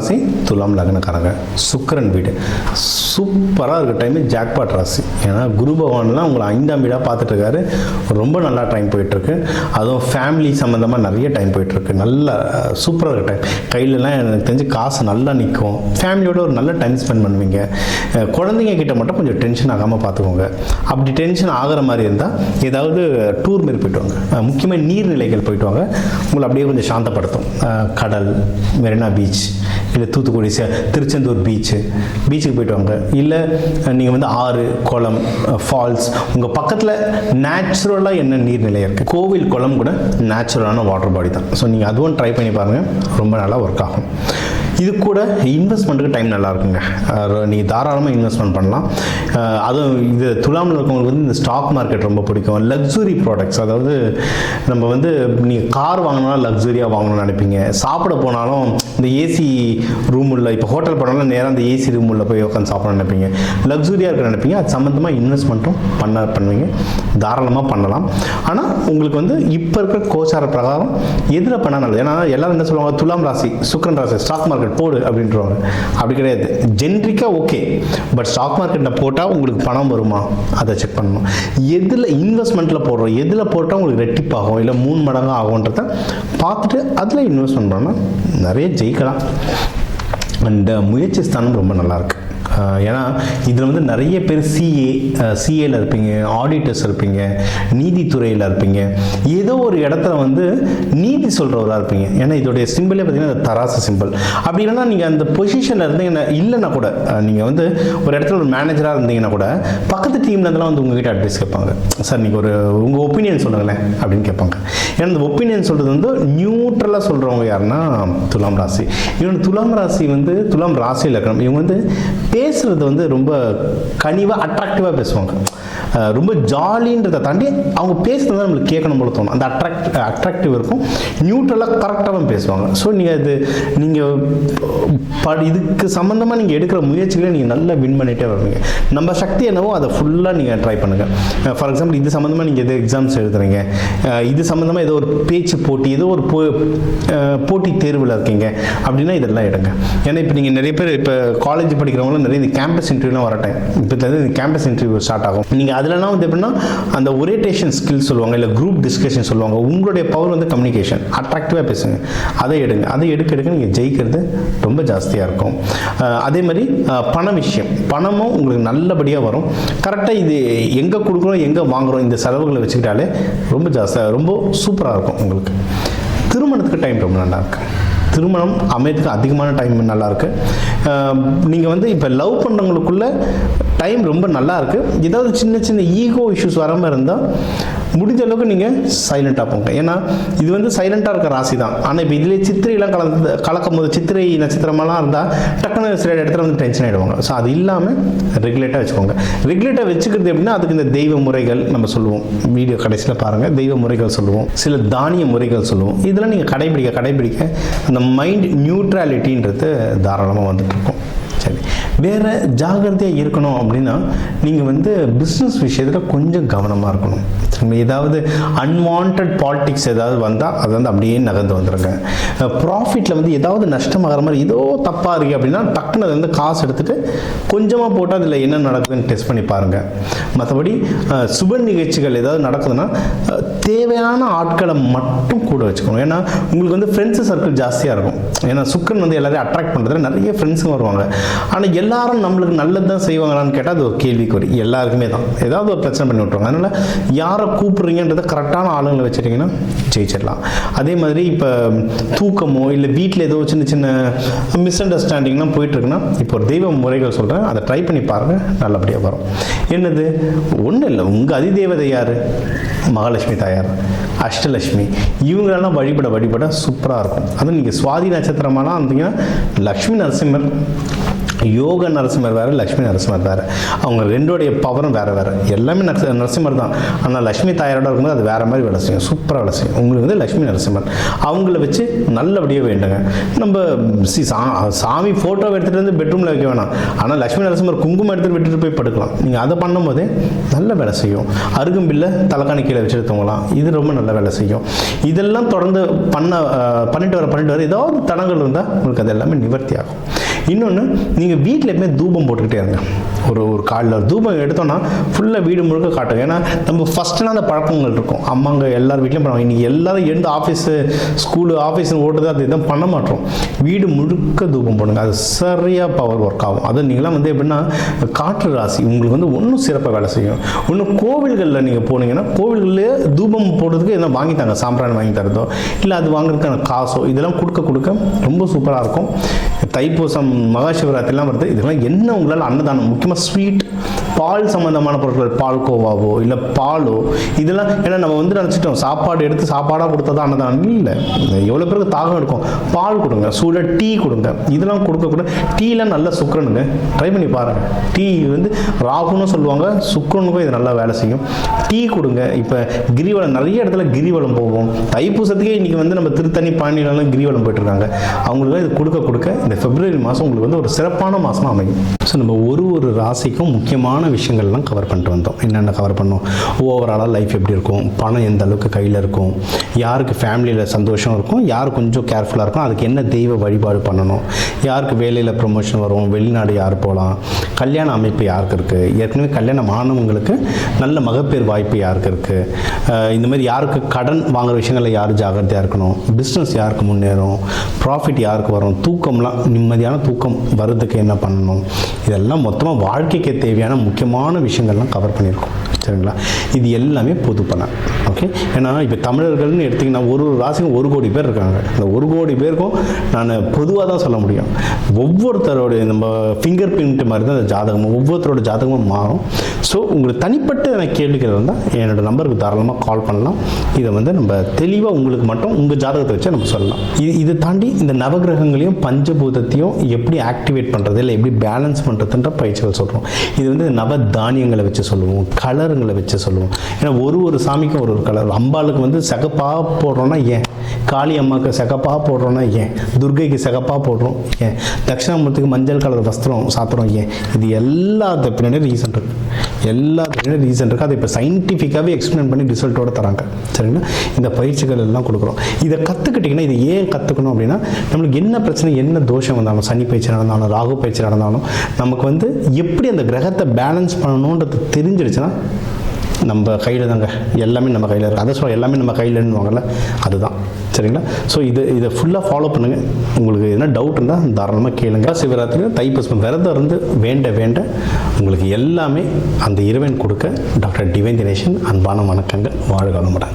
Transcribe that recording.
ராசி துலாம் லக்னக்காரங்க. சுக்கரன் வீடு. சூப்பராக இருக்க டைமு ஜாக்பாட் ராசி. ஏன்னா குரு பகவான்லாம் உங்களை ஐந்தாம் வீடாக பார்த்துட்டு இருக்காரு ரொம்ப நல்லா டைம் போயிட்டுருக்கு அதுவும் ஃபேமிலி சம்மந்தமாக நிறைய டைம் போயிட்டுருக்கு நல்லா சூப்பராக இருக்க டைம் கையிலலாம் எனக்கு தெரிஞ்சு காசு நல்லா நிற்கும் ஃபேமிலியோட ஒரு நல்ல டைம் ஸ்பெண்ட் பண்ணுவீங்க. குழந்தைங்க கிட்ட மட்டும் கொஞ்சம் டென்ஷன் ஆகாமல் பார்த்துக்கோங்க. அப்படி டென்ஷன் ஆகிற மாதிரி இருந்தால் ஏதாவது டூர் மாரி போயிட்டு வாங்க. முக்கியமாக நீர்நிலைகள் போயிட்டு வாங்க. உங்களை அப்படியே கொஞ்சம் சாந்தப்படுத்தும். கடல் மெரினா பீச் இல்லை தூத்துக்குடி திருச்செந்தூர் பீச்சு பீச்சுக்கு போயிட்டு வாங்க. இல்லை நீங்கள் வந்து ஆறு குளம் ஃபால்ஸ் உங்கள் பக்கத்தில் நேச்சுரலாக என்ன நீர்நிலை இருக்குது கோவில் குளம் கூட நேச்சுரலான வாட்டர் பாடி தான். ஸோ நீங்கள் அதுவும் ட்ரை பண்ணி பாருங்கள் ரொம்ப நல்லா ஒர்க் ஆகும். இது கூட இன்வெஸ்ட்மெண்ட்டுக்கு டைம் நல்லா இருக்குங்க நீங்கள் தாராளமாக இன்வெஸ்ட்மெண்ட் பண்ணலாம். அதுவும் இது துலாமில் இருக்கவங்களுக்கு வந்து இந்த ஸ்டாக் மார்க்கெட் ரொம்ப பிடிக்கும். லக்ஸுரி ப்ராடக்ட்ஸ் அதாவது நம்ம வந்து நீங்கள் கார் வாங்கினாலும் லக்ஸுரியாக வாங்கணும்னு நினைப்பீங்க. சாப்பிட போனாலும் இந்த ஏசி ரூம் உள்ள இப்போ ஹோட்டல் போனாலும் நேராக அந்த ஏசி ரூம் உள்ள போய் உட்காந்து சாப்பிட நினைப்பீங்க. லக்ஸுரியாக இருக்க நினைப்பீங்க. அது சம்மந்தமாக இன்வெஸ்ட்மெண்ட்டும் பண்ண பண்ணுவீங்க. தாராளமாக பண்ணலாம். ஆனால் உங்களுக்கு வந்து இப்போ இருக்கிற கோச்சார பிரகாரம் எதில் பண்ணால் நல்லது. ஏன்னா எல்லாரும் என்ன சொல்லுவாங்க? துலாம் ராசி சுக்கரன் ராசி ஸ்டாக் மார்க்கெட் போடு அப்படின்றவாங்க. அப்படி கிடையாது. ஜென்ரிக்காக ஓகே பட் ஸ்டாக் மார்க்கெட்டில் போட்டால் உங்களுக்கு பணம் வருமா? அதை செக் பண்ணணும். எதில் இன்வெஸ்ட்மெண்ட்டில் போடுறோம்? எதில் போட்டால் உங்களுக்கு ரெட்டிப்பாகும்? இல்லை மூணு மடங்கு ஆகுன்றத பார்த்துட்டு அதில் இன்வெஸ்ட்மெண்ட் பண்ணால் நிறைய ஜெயிக்கலாம். அண்ட் முயற்சி ஸ்தானம் ரொம்ப நல்லாயிருக்கு ஏன்னா இதில் வந்து நிறைய பேர் சிஏ சிஏல இருப்பீங்க ஆடிட்டர்ஸ் இருப்பீங்க நீதித்துறையில் இருப்பீங்க. ஏதோ ஒரு இடத்துல வந்து நீதி சொல்கிறவராக இருப்பீங்க. ஏன்னா இதோடைய சிம்பிளே பார்த்தீங்கன்னா தராசு சிம்பிள் அப்படி இல்லைன்னா நீங்கள் அந்த பொசிஷனில் இருந்தீங்கன்னா இல்லைன்னா கூட நீங்கள் வந்து ஒரு இடத்துல ஒரு மேனேஜராக இருந்தீங்கன்னா கூட பக்கத்து டீம்லேருந்துலாம் வந்து உங்ககிட்ட அட்வைஸ் கேட்பாங்க. சார் நீங்கள் ஒரு உங்கள் ஒப்பீனியன் சொல்லுங்களேன் அப்படின்னு கேட்பாங்க. ஏன்னா இந்த ஒப்பீனியன் சொல்கிறது வந்து நியூட்ரலாக சொல்கிறவங்க யாருன்னா துலாம் ராசி. இவங்க துலாம் ராசி வந்து துலாம் ராசியில் இருக்கணும் இவங்க வந்து பேசுகிறது வந்து ரொம்ப கனிவாக அட்ராக்டிவாக பேசுவாங்க. ரொம்ப ஜாலின்றதை தாண்டி அவங்க பேசுறது தான் நம்மளுக்கு கேட்கணும் போல தோணும். அந்த அட்ராக்ட் அட்ராக்டிவ் இருக்கும். நியூட்ரலாக கரெக்டாகவும் பேசுவாங்க. ஸோ நீங்கள் இது நீங்கள் ப இதுக்கு சம்மந்தமாக நீங்கள் எடுக்கிற முயற்சிகளை நீங்கள் நல்லா வின் பண்ணிகிட்டே வருவீங்க நம்ம சக்தி என்னவோ அதை ஃபுல்லாக நீங்கள் ட்ரை பண்ணுங்கள் ஃபார் எக்ஸாம்பிள் இது சம்மந்தமாக நீங்கள் எது எக்ஸாம்ஸ் எழுதுறீங்க. இது சம்மந்தமாக ஏதோ ஒரு பேச்சு போட்டி ஏதோ ஒரு போ போட்டி தேர்வில் இருக்கீங்க. அப்படின்னா இதெல்லாம் எடுங்க. ஏன்னா இப்போ நீங்கள் நிறைய பேர் இப்போ காலேஜ் படிக்கிறவங்களும் இந்த கேம்பஸ் இன்டர்வியூலாம் வர டைம் இப்போ இந்த கேம்பஸ் இன்டர்வியூ ஸ்டார்ட் ஆகும். நீங்கள் அதுலலாம் வந்து எப்படின்னா அந்த ஒரேட்டேஷன் ஸ்கில் சொல்லுவாங்க இல்லை குரூப் டிஸ்கஷன் சொல்லுவாங்க உங்களுடைய பவர் வந்து கம்யூனிகேஷன் அட்ராக்டிவாக பேசுங்க. அதை எடுங்க. அதை எடுக்க எடுக்க நீங்கள் ஜெயிக்கிறது ரொம்ப ஜாஸ்தியாக இருக்கும். அதே மாதிரி பண விஷயம். பணமும் உங்களுக்கு நல்லபடியாக வரும். கரெக்டாக இது எங்கே கொடுக்குறோம் எங்கே வாங்குறோம் இந்த செலவுகளை வச்சுக்கிட்டாலே ரொம்ப ஜாஸ்தியாக ரொம்ப சூப்பராக இருக்கும் உங்களுக்கு. திருமணத்துக்கு டைம் ரொம்ப நல்லா இருக்குது திருமணம் அமையத்துக்கு அதிகமான டைம் நல்லாயிருக்கு நீங்கள் வந்து இப்போ லவ் பண்ணுறவங்களுக்குள்ள டைம் ரொம்ப நல்லாயிருக்கு ஏதாவது சின்ன சின்ன ஈகோ இஷ்யூஸ் வராமல் இருந்தால் முடிஞ்ச அளவுக்கு நீங்கள் சைலண்ட்டாக போங்க. ஏன்னா இது வந்து சைலண்ட்டாக இருக்க ராசி தான். ஆனால் இப்போ இதிலே சித்திரையெல்லாம் கலந்து கலக்கும் போது சித்திரை நட்சத்திரமெல்லாம் இருந்தால் டக்குன்னு சில இடத்துல வந்து டென்ஷன் ஆகிடுவாங்க ஸோ அது இல்லாமல் ரெகுலேட்டாக வச்சுக்கோங்க. ரெகுலேட்டாக வச்சுக்கிறது எப்படின்னா அதுக்கு இந்த தெய்வ முறைகள் நம்ம சொல்லுவோம். வீடியோ கடைசியில் பாருங்கள் தெய்வ முறைகள் சொல்லுவோம். சில தானிய முறைகள் சொல்லுவோம். இதெல்லாம் நீங்கள் கடைபிடிக்க கடைபிடிக்க அந்த மைண்ட் நியூட்ரலிட்டின்றது தாராளமாக வந்துட்டு இருக்கும். சரி. வேறு ஜாகிரதையாக இருக்கணும் அப்படின்னா நீங்கள் வந்து பிஸ்னஸ் விஷயத்தில் கொஞ்சம் கவனமாக இருக்கணும். ஏதாவது அன்வான்ட் பாலிட்டிக்ஸ் ஏதாவது வந்தால் அது வந்து அப்படியே நகர்ந்து வந்துடுங்க ப்ராஃபிட்டில் வந்து ஏதாவது நஷ்டமாகிற மாதிரி ஏதோ தப்பாக இருக்குது அப்படின்னா டக்குன்னு அதை வந்து காசு எடுத்துகிட்டு கொஞ்சமாக போட்டு அதில் என்ன நடக்குதுன்னு டெஸ்ட் பண்ணி பாருங்கள் மற்றபடி சுப நிகழ்ச்சிகள் ஏதாவது நடக்குதுன்னா தேவையான ஆட்களை மட்டும் கூட வச்சுக்கணும். ஏன்னா உங்களுக்கு வந்து ஃப்ரெண்ட்ஸு சர்க்கிள் ஜாஸ்தியாக இருக்கும். ஏன்னா சுக்கன் வந்து எல்லாரையும் அட்ராக்ட் பண்ணுறதுல நிறைய ஃப்ரெண்ட்ஸுங்க வருவாங்க. ஆனால் எல்லாரும் நம்மளுக்கு நல்லது தான் செய்வாங்களான்னு கேட்டால் அது ஒரு கேள்விக்குறி எல்லாருக்குமே தான். ஏதாவது ஒரு பிரச்சனை பண்ணி விட்ருவாங்க அதனால் யாரை கூப்பிட்றீங்கன்றதை கரெக்டான ஆளுங்களை வச்சுட்டிங்கன்னா ஜெயிச்சிடலாம். அதே மாதிரி இப்போ தூக்கமோ இல்லை வீட்டில் ஏதோ சின்ன சின்ன மிஸ் அண்டர்ஸ்டாண்டிங்லாம் போயிட்டுருக்குன்னா இப்போ ஒரு தெய்வ முறைகள் சொல்கிறேன் அதை ட்ரை பண்ணி பாருங்கள் நல்லபடியாக வரும். என்னது? ஒன்றும் இல்லை. உங்கள் அதிதேவதை யார்? மகாலட்சுமி தாயார். அஷ்டலட்சுமி. இவங்களெல்லாம் வழிபட வழிபட சூப்பராக இருக்கும். அதுவும் நீங்கள் சுவாதி நட்சத்திரமானால் இருந்தீங்கன்னா லக்ஷ்மி நரசிம்மர் யோக நரசிம்மர் வேறு லக்ஷ்மி நரசிம்மர் வேறு. அவங்க ரெண்டோடைய பவரும் வேறு வேறு. எல்லாமே நரசி நரசிம்மர் தான். ஆனால் லக்ஷ்மி தாயாரோட இருக்கும்போது அது வேறு மாதிரி வேலை செய்யும். சூப்பராக வேலை செய்யும். உங்களுக்கு வந்து லக்ஷ்மி நரசிம்மர். அவங்கள வச்சு நல்லபடியாக வேண்டுங்க. நம்ம சி சா சாமி ஃபோட்டோ எடுத்துகிட்டு வந்து பெட்ரூமில் வைக்க வேணாம். ஆனால் லக்ஷ்மி நரசிம்மர் குங்குமம் எடுத்துகிட்டு விட்டுட்டு போய் படுக்கலாம். நீங்கள் அதை பண்ணும்போதே நல்ல வேலை செய்யும். அருகம்பில்ல தலைக்காணி கீழே வச்சுட்டு தூங்கலாம். இது ரொம்ப நல்ல வேலை செய்யும். இதெல்லாம் தொடர்ந்து பண்ண பண்ணிட்டு வர பண்ணிட்டு வர ஏதாவது தடங்கள் இருந்தால் உங்களுக்கு அது எல்லாமே நிவர்த்தி ஆகும். இன்னொன்று நீங்கள் வீட்டில் எப்பவுமே தூபம் போட்டுக்கிட்டே இருங்க. ஒரு ஒரு காலில் தூபம் எடுத்தோன்னா ஃபுல்லாக வீடு முழுக்க காட்டுங்க. ஏன்னா நம்ம ஃபஸ்ட்டுனா அந்த பழக்கங்கள் இருக்கும். அம்மாங்க எல்லார் வீட்லையும் பண்ணுவாங்க. இன்றைக்கி எல்லாரும் எழுந்து ஆஃபீஸு ஸ்கூலு ஆஃபீஸ்னு ஓட்டுது அது இதான் பண்ண மாட்டோம். வீடு முழுக்க தூபம் போடுங்க. அது சரியாக பவர் ஒர்க் ஆகும். அது நீங்களாம் வந்து எப்படின்னா காற்று ராசி. உங்களுக்கு வந்து ஒன்றும் சிறப்பாக வேலை செய்யும். இன்னும் கோவில்களில் நீங்கள் போனீங்கன்னா கோவில்களிலே தூபம் போடுறதுக்கு எதனா வாங்கி தாங்க. சாம்பிராணி வாங்கி தரதோ இல்லை அது வாங்குறதுக்கான காசோ இதெல்லாம் கொடுக்க கொடுக்க ரொம்ப சூப்பராக இருக்கும். தைப்பூசம் மகா சிவராத்திரிலாம் வருது. இதெல்லாம் என்ன உங்களால் அன்னதானம் முக்கியமாக ஸ்வீட் பால் சம்மந்தமான பொருட்கள் பால் கோவாவோ இல்லை பாலோ இதெல்லாம் ஏன்னா நம்ம வந்து நினச்சிட்டோம். சாப்பாடு எடுத்து சாப்பாடாக கொடுத்தா தான் அன்னதானம்? இல்லை. எவ்வளோ பேருக்கு தாகம் இருக்கும். பால் கொடுங்க. சூடாக டீ கொடுங்க. இதெல்லாம் கொடுக்கக்கூட டீலாம் நல்ல சுக்கரனுங்க. ட்ரை பண்ணி பாருங்கள் டீ வந்து ராகுன்னு சொல்லுவாங்க. சுக்கரனுக்கும் இது நல்லா வேலை செய்யும். டீ கொடுங்க. இப்போ கிரிவலம் நிறைய இடத்துல கிரிவலம் போவோம் தைப்பூசத்துக்கே இன்றைக்கி வந்து நம்ம திருத்தணி பாண்டியிலலாம் கிரிவலம் போயிட்டுருக்காங்க. அவங்களுக்கு இது கொடுக்க கொடுக்க இந்த பிப்ரவரி மாதம் உங்களுக்கு வந்து ஒரு சிறப்பான மாதமாக அமையும். ஸோ நம்ம ஒரு ஒரு ராசிக்கும் முக்கியமான விஷயங்கள்லாம் கவர் பண்ணிட்டு வந்தோம். என்னென்ன கவர் பண்ணோம்? ஓவராலாக லைஃப் எப்படி இருக்கும்? பணம் எந்த அளவுக்கு கையில் இருக்கும்? யாருக்கு ஃபேமிலியில் சந்தோஷம் இருக்கும்? யார் கொஞ்சம் கேர்ஃபுல்லாக இருக்கும் அதுக்கு என்ன தெய்வ வழிபாடு பண்ணணும்? யாருக்கு வேலையில் ப்ரொமோஷன் வரும்? வெளிநாடு யார் போகலாம் கல்யாண அமைப்பு யாருக்கு இருக்குது ஏற்கனவே கல்யாணம் ஆனவங்களுக்கு நல்ல மகப்பேர் வாய்ப்பு யாருக்கு இருக்குது இந்த மாதிரி யாருக்கு கடன் வாங்குற விஷயங்களில் யார் ஜாக்கிரதையாக இருக்கணும்? பிஸ்னஸ் யாருக்கு முன்னேறும்? ப்ராஃபிட் யாருக்கு வரும்? தூக்கம்லாம் நிம்மதியான தூக்கம் வர்றதுக்கு என்ன பண்ணணும்? இதெல்லாம் மொத்தமாக வாழ்க்கைக்கு தேவையான முக்கியமான விஷயங்கள்லாம் கவர் பண்ணியிருக்கோம். சரிங்களா? இது எல்லாமே பொது ஓகே ஏன்னா இப்போ தமிழர்கள்னு எடுத்திங்கன்னா ஒரு ஒரு ராசிக்கும் ஒரு கோடி பேர் இருக்காங்க. அந்த ஒரு கோடி பேருக்கும் நான் பொதுவாக தான் சொல்ல முடியும். ஒவ்வொருத்தரோடைய நம்ம ஃபிங்கர் பிரிண்ட் மாதிரி தான் அந்த ஜாதகம் ஒவ்வொருத்தரோட ஜாதகமும் மாறும். ஸோ உங்களுக்கு தனிப்பட்ட எனக்கு கேள்விகள் இருந்தால் என்னோட நம்பருக்கு தாராளமாக கால் பண்ணலாம். இதை வந்து நம்ம தெளிவாக உங்களுக்கு மட்டும் உங்கள் ஜாதகத்தை வச்சு நம்ம சொல்லலாம். இது இதை தாண்டி இந்த நவகிரகங்களையும் பஞ்சபூதத்தையும் எப்படி ஆக்டிவேட் பண்ணுறது இல்லை எப்படி பேலன்ஸ் பண்ணுறதுன்ற பயிற்சிகள் சொல்கிறோம் இது வந்து நவ தானியங்களை வச்சு சொல்லுவோம். கலருங்களை வச்சு சொல்லுவோம். ஏன்னா ஒரு ஒரு சாமிக்கும் ஒரு ஒரு கலர். அம்பாளுக்கு வந்து சகப்பாக போடுறோன்னா ஏன்? காளி அம்மாவுக்கு சகப்பாக போடுறோன்னா ஏன்? துர்கைக்கு சகப்பாக போடுறோம் ஏன்? தட்சிணாமூர்த்திக்கு மஞ்சள் கலர் வஸ்திரம் சாப்பிட்றோம் ஏன்? இது எல்லாத்த பின்னாடி ரீசன் இருக்குது எல்லாத்துக்கும் ரீசன் இருக்குது அதை இப்போ சயின்டிஃபிக்காகவே எக்ஸ்பிளைன் பண்ணி ரிசல்ட்டோட தராங்க. சரிங்களா? இந்த பயிற்சிகள் எல்லாம் கொடுக்குறோம். இதை கற்றுக்கிட்டிங்கன்னா இதை ஏன் கற்றுக்கணும் அப்படின்னா நம்மளுக்கு என்ன பிரச்சனை என்ன தோஷம் வந்தாலும் சனி பயிற்சி நடந்தாலும் ராகு பயிற்சி நடந்தாலும் நமக்கு வந்து எப்படி அந்த கிரகத்தை பேலன்ஸ் பண்ணணுன்றது தெரிஞ்சிருச்சுன்னா நம்ம கையில் தாங்க. எல்லாமே நம்ம கையில் இருக்குது அதை சொல்ல எல்லாமே நம்ம கையிலன்னுவாங்கல்ல அதுதான். சரிங்களா? ஸோ இது இதை ஃபுல்லாக ஃபாலோ பண்ணுங்கள் உங்களுக்கு எதனா டவுட் இருந்தால் தாராளமாக கேளுங்க. சிவராத்திரி தைப்பசம் விரதம் இருந்து வேண்ட வேண்ட உங்களுக்கு எல்லாமே அந்த இறைவன் கொடுக்க டாக்டர் டிவைன் தினேஷன் அன்பான வணக்கங்கள். வாழ்க வளமுடன்.